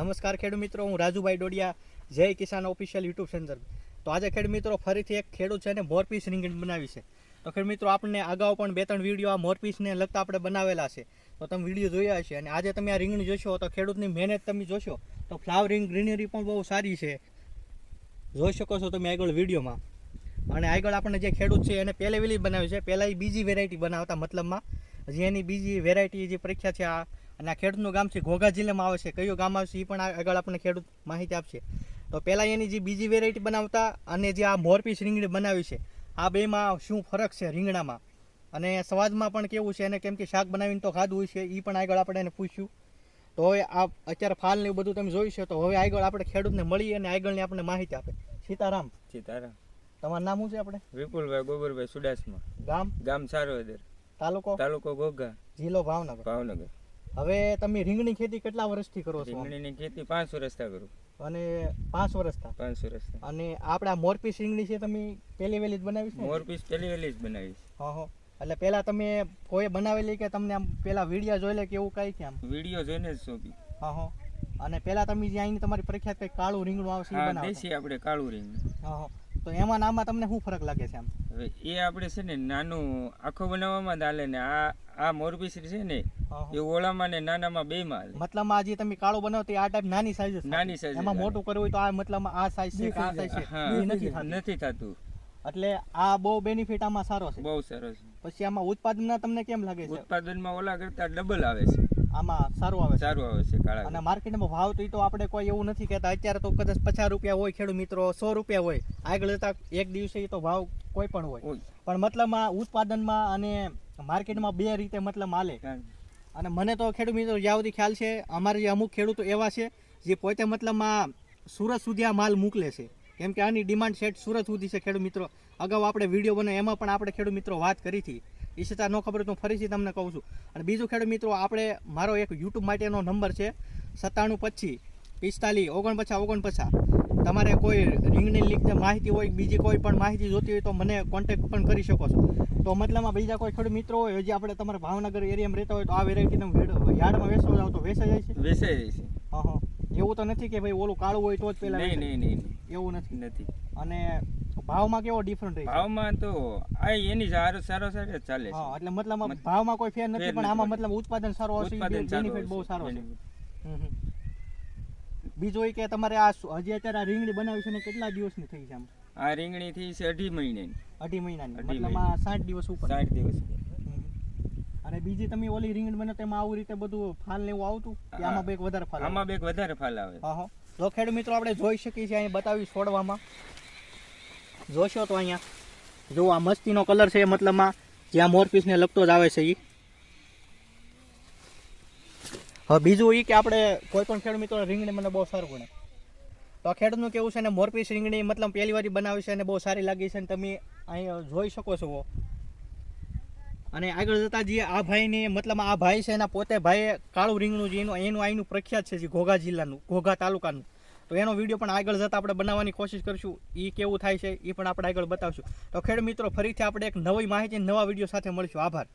નમસ્કાર ખેડૂત મિત્રો, હું રાજુભાઈ ડોડિયા, જય કિસાન ઓફિશિયલ યુટ્યુબ ચેનલ. તો આજે ખેડૂત મિત્રો ફરીથી એક ખેડૂત છે ને મોરપીસ રીંગણ બનાવી છે. તો ખેડૂત મિત્રો આપણને અગાઉ પણ બે ત્રણ વીડિયો આ મોરપીસને લગતા આપણે બનાવેલા છે. તો તમે વીડિયો જોયા છે અને આજે તમે આ રીંગણ જોશો, તો ખેડૂતની મહેનત તમે જોશો, તો ફ્લાવરિંગ ગ્રીનરી પણ બહુ સારી છે. જોઈ શકો છો તમે આગળ વિડીયોમાં. અને આગળ આપણને જે ખેડૂત છે, એને પહેલે વેલી બનાવી છે. પહેલાં બીજી વેરાયટી બનાવતા મતલબમાં. હજી એની બીજી વેરાયટી જે પરીક્ષા છે આ અને આ ખેડૂતનું ગામ છે ઘોઘા જિલ્લામાં આવે છે. કયું ગામ આવશે એ પણ આગળ આપણને ખેડૂત માહિતી આપશે. તો પહેલાં એની જે બીજી વેરાયટી બનાવતા અને જે આ મોરપીસ રીંગણી બનાવી છે આ બેમાં શું ફરક છે રીંગણામાં? અને સ્વાદમાં પણ કેવું છે? અને કેમ કે શાક બનાવીને તો ખાધું હોય છે એ પણ આગળ આપણે એને પૂછ્યું. તો હવે આ અત્યારે ફાલ ને બધું તમે જોયું છે તો હવે આગળ આપણે ખેડૂતને મળીએ અને આગળની આપણને માહિતી આપે. સીતારામ સીતારામ. તમારું નામ શું છે આપણે? વિપુલભાઈ ગોબરભાઈ સુડાસમાં. ગામ? ગામ સારોદર. તાલુકો? તાલુકો ઘોઘા. જિલ્લો ભાવનગર. ભાવનગર. હવે તમે રીંગણી ખેતી કેટલા વર્ષથી કરો છો? રીંગણીની ખેતી પાંચ વર્ષથી કરું. અને પાંચ વર્ષથી પાંચ વર્ષથી અને આપણા મોરપીસ રીંગણી છે તમે પહેલી વેલી જ બનાવી છે? ને? મોર પીસ પેલી વેલી જ બનાવીશ હા હા. એટલે પહેલા તમે કોઈ બનાવેલી કે તમને આમ પહેલા વીડિયો જોઈ લે કે એવું કઈ કે આમ? વીડિયો જોઈને જ શોભી. હા હા. અને પહેલા તમે જે અહીંની તમારી પ્રખ્યાત કઈ કાળું રીંગણું આવશે એ બનાવો દેશી આપણે કાળું રીંગણું. હા હા. તો એમાં આમાં તમને શું ફરક લાગે છે આમ હવે એ આપણે છે ને નાનું આખો બનાવવામાં જ હાલે ને આ આ શ્રી છે ને એ ઓળામાં ને નાનામાં બેમાં હાલે. મતલબ આ જે તમે કાળો બનાવો તો આ ટાઈપ નાની સાઈઝ નાની સાઈઝ એમાં મોટું કરવું હોય તો આ મતલબ આ સાઈઝ છે આ સાઈઝ છે. નથી થતું. નથી થતું. એટલે આ બહુ બેનિફિટ આમાં સારો છે. બહુ સરસ. પછી આમાં ઉત્પાદનમાં તમને કેમ લાગે છે? ઉત્પાદનમાં ઓલા કરતા ડબલ આવે છે. આમાં સારું આવે સારું આવે છે અને માર્કેટમાં ભાવ તો ઈ તો આપણે કોઈ એવું નથી કહેતા. અત્યારે તો કદાચ પચાસ રૂપિયા હોય ખેડૂત મિત્રો સો રૂપિયા હોય. આગળ જતા એક દિવસે તો ભાવ કોઈ પણ હોય. પણ મતલબમાં ઉત્પાદનમાં અને માર્કેટમાં બે રીતે મતલબ હાલે. અને મને તો ખેડૂત મિત્રો જ્યાં સુધી ખ્યાલ છે અમારે જે અમુક ખેડૂતો એવા છે જે પોતે મતલબમાં સુરત સુધી આ માલ મોકલે છે. કેમ કે આની ડિમાન્ડ સેટ સુરત સુધી છે ખેડૂત મિત્રો. અગાઉ આપણે વીડિયો બને એમાં પણ આપણે ખેડૂત મિત્રો વાત કરી હતી. એ છતાં ન ખબર તો હું ફરીથી તમને કહું છું. અને બીજું ખેડૂત મિત્રો આપણે મારો એક યુટ્યુબ માટેનો નંબર છે સત્તાણું પચીસ પિસ્તાલીસ ઓગણપચાસ ઓગણપચાસ. તમારે કોઈ રિંગની લીક માહિતી હોય બીજી કોઈ પણ માહિતી જોતી હોય તો મને કોન્ટેક્ટ પણ કરી શકો છો. તો મતલબમાં બીજા કોઈ ખેડૂત મિત્રો હોય હજી આપણે તમારા ભાવનગર એરિયામાં રહેતા હોય તો આ વેરાયટી તમે યાર્ડમાં વેચવા જાવ તો વેચાઈ જાય છે? વેચાઈ જાય છે. હા હા એવું તો નથી કે ભાઈ ઓલું કાળું હોય તો જ પેલા નહીં નહીં નહીં. એવું નથી. નથી. અને ભાવમાં કેવો ડિફરન્ટ રહે ભાવમાં તો આ એની સારો સારો સારો ચાલે હા છે એટલે મતલબ ભાવમાં કોઈ ફેર નથી પણ આમાં મતલબ ઉત્પાદન સારું હશે બેનિફિટ બહુ સારો છે. બીજું એ કે તમારે આ હજી અત્યારે આ રીંગણી બનાવી છે ને કેટલા દિવસની થઈ છે આમ? આ રીંગણી થી છે અઢી મહિને અઢી મહિનાની. મતલબ આ સાઠ દિવસ ઉપર. સાઠ દિવસ અને બીજી તમે ઓલી રીંગણ બને તેમાં આવું રીતે બધું ફાલ ને એવું આવતું? કે આમાં બે વધારે ફાલ આમાં બે વધારે ફાલ આવે. હા હા. તો ખેડૂત મિત્રો, આપણે જોઈ શકીએ છીએ અહીં બતાવી છોડવામાં. જોશો તો અહીંયા. જો આ મસ્તીનો કલર છે મતલબમાં જ્યાં મોરપીસને લગતો જ આવે છે એ હવે બીજું એ કે આપણે કોઈ પણ ખેડૂત મિત્રો, રીંગણી મને બહુ સારું ગણે. તો ખેડૂતનું કેવું છે ને મોરપીસ રીંગણી મતલબ પહેલી વાર બનાવી છે અને બહુ સારી લાગી છે અને તમે અહીં જોઈ શકો છો. અને આગળ જતા જે આ ભાઈને, મતલબ આ ભાઈ છે એના પોતે ભાઈએ કાળું રીંગણું જે એનું એનું આઈનું પ્રખ્યાત છે જે ઘોઘા જિલ્લાનું, ઘોઘા તાલુકાનું. તો એનો વીડિયો પણ આગળ જતાં આપણે બનાવવાની કોશિશ કરીશું. એ કેવું થાય છે એ પણ આપણે આગળ બતાવશું. તો ખેડ મિત્રો, ફરીથી આપણે એક નવી માહિતી નવા વીડિયો સાથે મળીશું. આભાર.